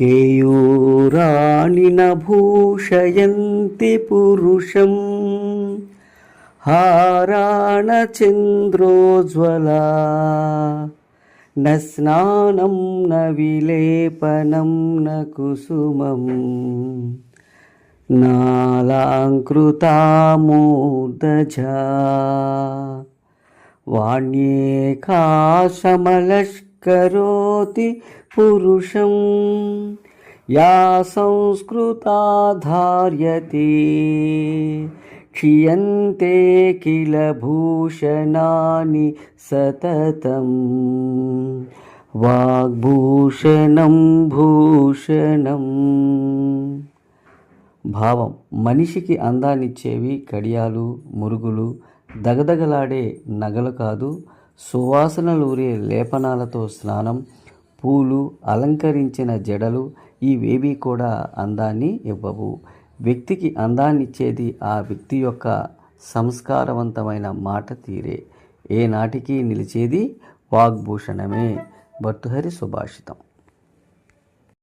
కేయూరాణి భూషయంతి పురుషం हाराणचन्द्रोज्ज्वला न स्नानं न विलेपनं न कुसुमम् नालाङ्कृतामूर्धजा वाण्येकाशमलष्करोति पुरुषं या संस्कृता धार्यते क्षीयन्ते किल भूषणानि सततं వాగ్భూషణం భూషణం భావం మనిషికి అందాన్నిచ్చేవి కడియాలు మురుగులు దగదగలాడే నగలు కాదు సువాసనలూరే లేపనాలతో స్నానం పూలు అలంకరించిన జడలు ఇవేవి కూడా అందాన్ని ఇవ్వవు. వ్యక్తికి అందాన్నిచ్చేది ఆ వ్యక్తి యొక్క సంస్కారవంతమైన మాట తీరే. ఏనాటికి నిలిచేది వాగ్భూషణమే. భర్తుహరి సుభాషితం.